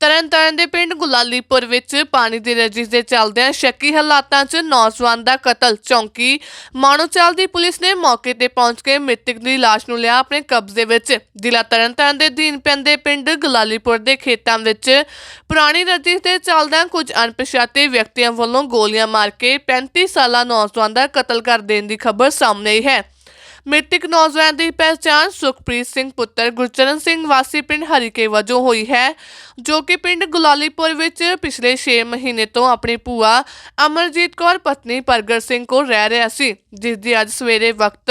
ਤਰਨ ਤਾਰਨ ਦੇ ਪਿੰਡ ਗੁਲਾਲੀਪੁਰ ਵਿੱਚ ਪਾਣੀ ਦੀ ਰਜਿਸ਼ ਦੇ ਚੱਲਦਿਆਂ ਸ਼ੱਕੀ ਹਾਲਾਤਾਂ 'ਚ ਨੌਜਵਾਨ ਦਾ ਕਤਲ। ਚੌਂਕੀ ਮਾਣੋਚਾਲ ਦੀ ਪੁਲਿਸ ਨੇ ਮੌਕੇ ਤੇ ਪਹੁੰਚ ਕੇ ਮ੍ਰਿਤਕ ਦੀ ਲਾਸ਼ ਨੂੰ ਲਿਆ ਆਪਣੇ ਕਬਜ਼ੇ ਵਿੱਚ। ਜ਼ਿਲ੍ਹਾ ਤਰਨ ਤਾਰਨ ਦੇ ਅਧੀਨ ਪੈਂਦੇ ਪਿੰਡ ਗੁਲਾਲੀਪੁਰ ਦੇ ਖੇਤਾਂ ਵਿੱਚ ਪੁਰਾਣੀ ਰਜਿਸ਼ ਦੇ ਚੱਲਦਿਆਂ ਕੁਝ ਅਣਪਛਾਤੇ ਵਿਅਕਤੀਆਂ ਵੱਲੋਂ ਗੋਲੀਆਂ ਮਾਰ ਕੇ 35 ਸਾਲਾ ਨੌਜਵਾਨ ਦਾ ਕਤਲ ਕਰ ਦੇਣ ਦੀ ਖਬਰ ਸਾਹਮਣੇ ਆਈ ਹੈ। ਮ੍ਰਿਤਕ ਨੌਜਵਾਨ ਦੀ ਪਹਿਚਾਣ ਸੁਖਪ੍ਰੀਤ ਸਿੰਘ ਪੁੱਤਰ ਗੁਰਚਰਨ ਸਿੰਘ ਵਾਸੀ ਪਿੰਡ ਹਰੀਕੇ ਵਜੋਂ ਹੋਈ ਹੈ, ਜੋ ਕਿ ਪਿੰਡ ਗੁਲਾਲੀਪੁਰ ਵਿੱਚ ਪਿਛਲੇ 6 ਮਹੀਨੇ ਤੋਂ ਆਪਣੀ ਭੂਆ ਅਮਰਜੀਤ ਕੌਰ, ਪਤਨੀ ਪ੍ਰਗਟ ਸਿੰਘ ਕੋਲ ਰਹਿ ਰਿਹਾ ਸੀ, ਜਿਸ ਦੀ ਅੱਜ ਸਵੇਰੇ ਵਕਤ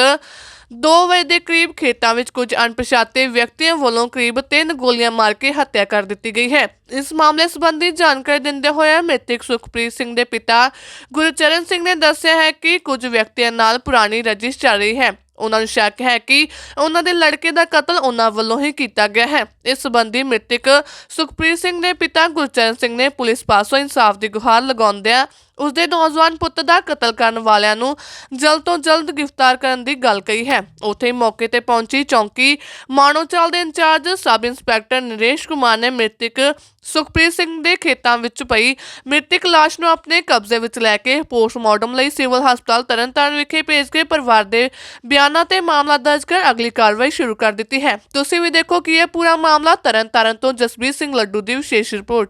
2 ਵਜੇ ਦੇ ਕਰੀਬ ਖੇਤਾਂ ਵਿੱਚ ਕੁਝ ਅਣਪਛਾਤੇ ਵਿਅਕਤੀਆਂ ਵੱਲੋਂ ਕਰੀਬ 3 ਗੋਲੀਆਂ ਮਾਰ ਕੇ ਹੱਤਿਆ ਕਰ ਦਿੱਤੀ ਗਈ ਹੈ। ਇਸ ਮਾਮਲੇ ਸੰਬੰਧੀ ਜਾਣਕਾਰੀ ਦਿੰਦੇ ਹੋਏ ਮ੍ਰਿਤਕ ਸੁਖਪ੍ਰੀਤ ਸਿੰਘ ਦੇ ਪਿਤਾ ਗੁਰਚਰਨ ਸਿੰਘ ਨੇ ਦੱਸਿਆ ਹੈ ਕਿ ਕੁਝ ਵਿਅਕਤੀਆਂ ਨਾਲ ਪੁਰਾਣੀ ਰਜਿਸ਼ ਚੱਲ ਰਹੀ ਹੈ। ਉਹਨਾਂ ਨੂੰ ਸ਼ੱਕ ਹੈ ਕਿ ਉਹਨਾਂ ਦੇ ਲੜਕੇ ਦਾ ਕਤਲ ਉਹਨਾਂ ਵੱਲੋਂ ਹੀ ਕੀਤਾ ਗਿਆ ਹੈ। ਇਸ ਸੰਬੰਧੀ ਮ੍ਰਿਤਕ ਸੁਖਪ੍ਰੀਤ ਸਿੰਘ ਦੇ ਪਿਤਾ ਗੁਰਚਰਨ ਸਿੰਘ ਨੇ ਪੁਲਿਸ ਪਾਸੋਂ ਇਨਸਾਫ ਦੀ ਗੁਹਾਰ ਲਗਾਉਂਦਿਆਂ ਉਸਦੇ ਨੌਜਵਾਨ ਪੁੱਤ ਦਾ ਕਤਲ ਕਰਨ ਵਾਲਿਆਂ ਨੂੰ ਜਲਦ ਤੋਂ ਜਲਦ ਗ੍ਰਿਫਤਾਰ ਕਰਨ ਦੀ ਗੱਲ ਕਹੀ ਹੈ। ਉੱਥੇ ਮੌਕੇ ਤੇ ਪਹੁੰਚੀ ਚੌਂਕੀ ਮਾਣੋਚਾਲ ਦੇ incharge sub inspector Naresh Kumar ਨੇ ਮ੍ਰਿਤਕ ਸੁਖਪ੍ਰੀਤ ਸਿੰਘ ਦੇ ਖੇਤਾਂ ਵਿੱਚ ਪਈ ਮ੍ਰਿਤਕ ਲਾਸ਼ ਨੂੰ ਆਪਣੇ ਕਬਜ਼ੇ ਵਿੱਚ ਲੈ ਕੇ ਪੋਸਟਮਾਰਟਮ ਲਈ ਸਿਵਲ ਹਸਪਤਾਲ ਤਰਨਤਾਰਨ ਵਿਖੇ ਭੇਜ ਕੇ ਪਰਿਵਾਰ ਦੇ ਬਿਆਨ ਤੇ ਮਾਮਲਾ ਦਰਜ ਕਰ ਅਗਲੀ ਕਾਰਵਾਈ ਸ਼ੁਰੂ ਕਰ ਦਿੱਤੀ ਹੈ। ਤੁਸੀਂ ਵੀ ਦੇਖੋ ਕਿ ਇਹ ਪੂਰਾ ਮਾਮਲਾ ਤਰਨਤਾਰਨ ਤੋਂ ਜਸਬੀਰ ਸਿੰਘ ਲੱਡੂ ਦੀ ਵਿਸ਼ੇਸ਼ ਰਿਪੋਰਟ।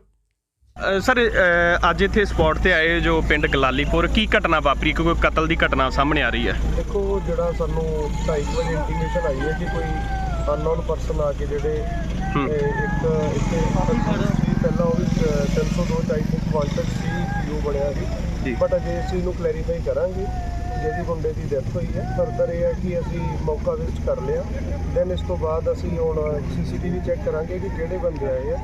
ਸਰ ਅੱਜ ਇੱਥੇ ਸਪੌਟ ਤੇ ਆਏ ਜੋ ਪਿੰਡ ਗਲਾਲੀਪੁਰ ਕੀ ਘਟਨਾ ਵਾਪਰੀ? ਕੋਈ ਕਤਲ ਦੀ ਘਟਨਾ ਸਾਹਮਣੇ ਆ ਰਹੀ ਹੈ। ਦੇਖੋ ਜਿਹੜਾ ਸਾਨੂੰ 2:30 ਵਜੇ ਇੰਟੀਮੇਸ਼ਨ ਆਈ ਹੈ ਕਿ ਕੋਈ ਅਨਨੋਨ ਪਰਸਨ ਆ ਕੇ ਜਿਹੜੇ। ਇਹ ਇੱਕ ਇੱਥੇ ਸੀ ਪਹਿਲਾਂ ਉਹ ਵੀ 302 ਟਾਈਪ ਵਾਂਟਡ ਸੀ ਪੀਓ ਬਣਿਆ। ਸੀ। ਬਟ ਅਜੇ ਇਸ ਚੀਜ਼ ਨੂੰ ਕਲੈਰੀਫਾਈ ਕਰਾਂਗੇ। ਜਿਹਦੀ ਮੁੰਡੇ ਦੀ ਡੈਥ ਹੋਈ ਹੈ। ਫਰਦਰ ਇਹ ਹੈ ਕਿ ਅਸੀਂ ਮੌਕਾ ਵਿਜ਼ਿਟ ਕਰ ਲਿਆ। ਦੈਨ ਇਸ ਤੋਂ ਬਾਅਦ ਅਸੀਂ ਹੁਣ ਸੀਸੀਟੀਵੀ ਚੈੱਕ ਕਰਾਂਗੇ ਕਿ ਕਿਹੜੇ ਬੰਦੇ ਆਏ ਆ।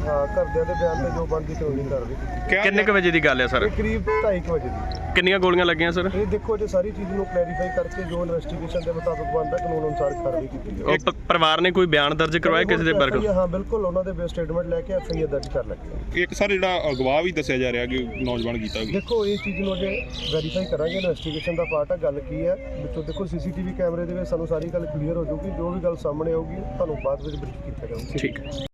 ਹਾਂ ਘਰਦਿਆਂ ਦੇ ਬਿਆਨ ਤੇ ਜੋ ਬਣਦੀ ਕਾਨੂੰਨੀ ਕਾਰਵਾਈ ਕੀਤੀ ਕਿੰਨੇ ਕੁ ਵਜੇ ਦੀ ਗੱਲ ਹੈ ਸਰ ਇਹ ਕਰੀਬ 2:30 ਵਜੇ ਦੀ। ਕਿੰਨੀਆਂ ਗੋਲੀਆਂ ਲੱਗੀਆਂ ਸਰ ਇਹ ਦੇਖੋ ਜੇ ਸਾਰੀ ਚੀਜ਼ ਨੂੰ ਕਲੈਰੀਫਾਈ ਕਰਕੇ ਜੋ ਇਨਵੈਸਟੀਗੇਸ਼ਨ ਦੇ ਮੁਤਾਬਕ ਬਣਦਾ ਕਾਨੂੰਨ ਅਨੁਸਾਰ ਕਾਰਵਾਈ ਕੀਤੀ ਜਾਵੇ ਉਹ ਪ- ਪਰਿਵਾਰ ਨੇ ਕੋਈ ਬਿਆਨ ਦਰਜ ਕਰਵਾਇਆ ਕਿਸੇ ਦੇ ਬਰਕ ਹਾਂ ਬਿਲਕੁਲ ਉਹਨਾਂ ਦੇ ਬੇਸ ਸਟੇਟਮੈਂਟ ਲੈ ਕੇ ਐਫਆਈਆਰ ਦਰਜ ਕਰ ਲੱਗੇ ਇੱਕ ਸਰ ਜਿਹੜਾ ਅਗਵਾ ਵੀ ਦੱਸਿਆ ਜਾ ਰਿਹਾ ਕਿ ਨੌਜਵਾਨ ਕੀਤਾ ਦੇਖੋ ਇਹ ਚੀਜ਼ ਨੂੰ ਅਜੇ ਵੈਰੀਫਾਈ ਕਰਾਂਗੇ ਇਨਵੈਸਟੀਗੇਸ਼ਨ ਦਾ ਪਾਰਟ ਆ, ਗੱਲ ਕੀ ਹੈ ਵਿੱਚੋਂ ਦੇਖੋ ਸੀਸੀਟੀਵੀ ਕੈਮਰੇ ਦੇ ਵਿੱਚ ਸਾਨੂੰ ਸਾਰੀ ਗੱਲ ਕਲੀਅਰ ਹੋ ਜਾਊਗੀ, ਜੋ ਵੀ ਗੱਲ ਸਾਹਮਣੇ ਆਊਗੀ, ਤੁਹਾਨੂੰ ਬਾਅਦ ਵਿੱਚ ਬਰੀਫ ਕੀਤਾ ਜਾਊਗਾ। ਠੀਕ ਹੈ।